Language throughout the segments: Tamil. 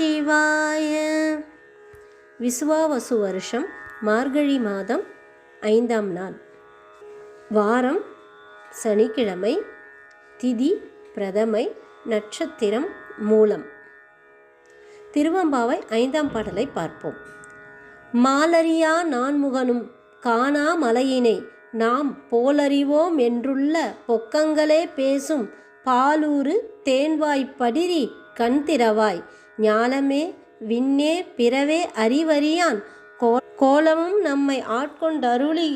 சிவாய. விசுவாவசு வருஷம் மார்கழி மாதம் ஐந்தாம் நாள். வாரம் சனிக்கிழமை திதி பிரதமை நட்சத்திரம் மூலம். திருவம்பாவை ஐந்தாம் பாடலை பார்ப்போம். மாலரியா நான்முகனும் காணா மலையினை நாம் போலறிவோம் என்றுள்ள பொக்கங்களே பேசும் பாலூறு தேன்வாய் படிரி கண்திரவாய் ஞானமே விண்ணே பிறவே அறிவறியான். கோ கோலமும் நம்மை ஆட்கொண்டருளி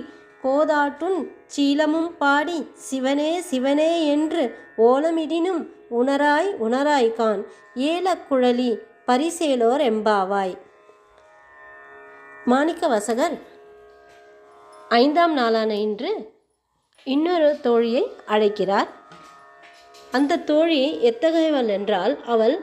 கோதாட்டுன் சீலமும் பாடி சிவனே சிவனே என்று ஓலமிடினும் உணராய் உணராய் கான். ஏலக்குழலி பரிசேலோர் எம்பாவாய். மாணிக்க வசகர் ஐந்தாம் நாளான இன்று இன்னொரு தோழியை அழைக்கிறார். அந்த தோழி எத்தகையவள் என்றால் அவள்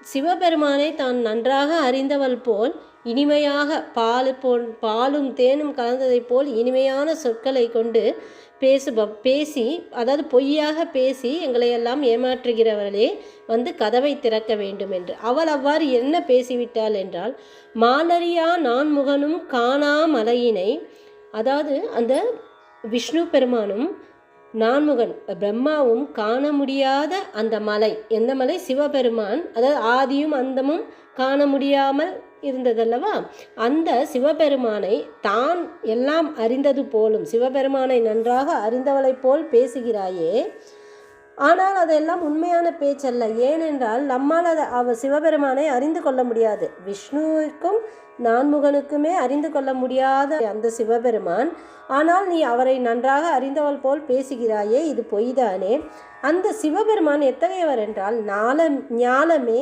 சிவபெருமானை தான் நன்றாக அறிந்தவள் போல் இனிமையாக பால் போல் பாலும் தேனும் கலந்ததைப் போல் இனிமையான சொற்களை கொண்டு பேசுப பேசி அதாவது பொய்யாக பேசி எங்களை எல்லாம் ஏமாற்றுகிறவர்களே வந்து கதவை திறக்க வேண்டும் என்று. அவள் அவ்வாறு என்ன பேசிவிட்டாள் என்றால் மாலரியா நான்முகனும் காணா மலையினை அதாவது அந்த விஷ்ணு பெருமானும் நான்முகன் பிரம்மாவும் காண முடியாத அந்த மலை. எந்த மலை? சிவபெருமான். அதாவது ஆதியும் அந்தமும் காண முடியாமல் இருந்ததல்லவா? அந்த சிவபெருமானை தான் எல்லாம் அறிந்தது போலும் சிவபெருமானை நன்றாக அறிந்தவளைப் போல் பேசுகிறாயே ஆனால் அதெல்லாம் உண்மையான பேச்சல்ல. ஏனென்றால் நம்மால் அதை அவ சிவபெருமானை அறிந்து கொள்ள முடியாது. விஷ்ணுவுக்கும் நான்முகனுக்குமே அறிந்து கொள்ள முடியாத அந்த சிவபெருமான். ஆனால் நீ அவரை நன்றாக அறிந்தவள் போல் பேசுகிறாயே இது பொய்தானே? அந்த சிவபெருமான் எத்தகையவர் என்றால் நாள ஞாலமே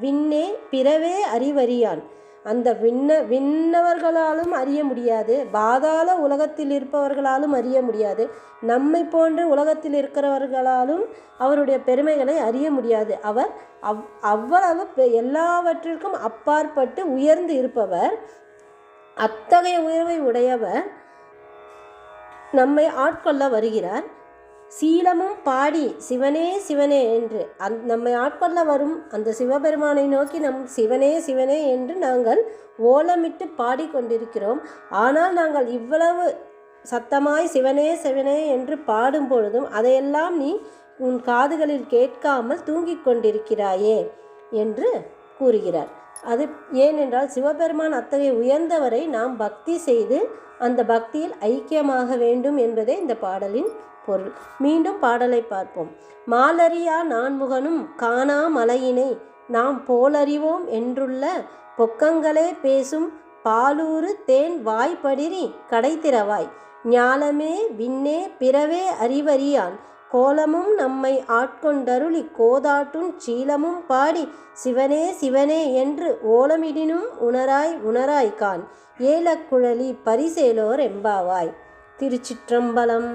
விண்ணே பிறவே அறிவறியான். அந்த விண்ண விண்ணவர்களாலும் அறிய முடியாது. பாதாள உலகத்தில் இருப்பவர்களாலும் அறிய முடியாது. நம்மை போன்று உலகத்தில் இருக்கிறவர்களாலும் அவருடைய பெருமைகளை அறிய முடியாது. அவர் அவ் அவ்வளவு பெ- எல்லாவற்றிற்கும் அப்பாற்பட்டு உயர்ந்து இருப்பவர். அத்தகைய உயர்வை உடையவர் நம்மை ஆட்கொள்ள வருகிறார். சீலமும் பாடி சிவனே சிவனே என்று அந் நம்மை ஆட்கொள்ள வரும் அந்த சிவபெருமானை நோக்கி நம் சிவனே சிவனே என்று நாங்கள் ஓலமிட்டு பாடிக்கொண்டிருக்கிறோம். ஆனால் நாங்கள் இவ்வளவு சத்தமாய் சிவனே சிவனே என்று பாடும் பொழுதும் அதையெல்லாம் நீ உன் காதுகளில் கேட்காமல் தூங்கிக் கொண்டிருக்கிறாயே என்று கூறுகிறார். அது ஏனென்றால் சிவபெருமான் அத்தகைய உயர்ந்தவரை நாம் பக்தி செய்து அந்த பக்தியில் ஐக்கியமாக வேண்டும் என்பதே இந்த பாடலின் பொருள். மீண்டும் பாடலை பார்ப்போம். மாலரியா நான்முகனும் காணா மலையினை நாம் போலறிவோம் என்றுள்ள பொக்கங்களே பேசும் பாலூறு தேன் வாய்ப்படிரி கடைத்திறவாய் ஞாலமே விண்ணே பிறவே அறிவறியான். கோலமும் நம்மை ஆட்கொண்டருளி கோதாட்டும் சீலமும் பாடி சிவனே சிவனே என்று ஓலமிடினும் உணராய் உணராய் கான் ஏலக்குழலி பரிசேலோர் எம்பாவாய். திருச்சிற்றம்பலம்